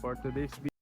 for today's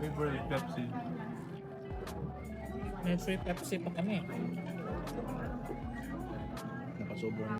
Favorite Pepsi. May free Pepsi pa kami. Nakasobrang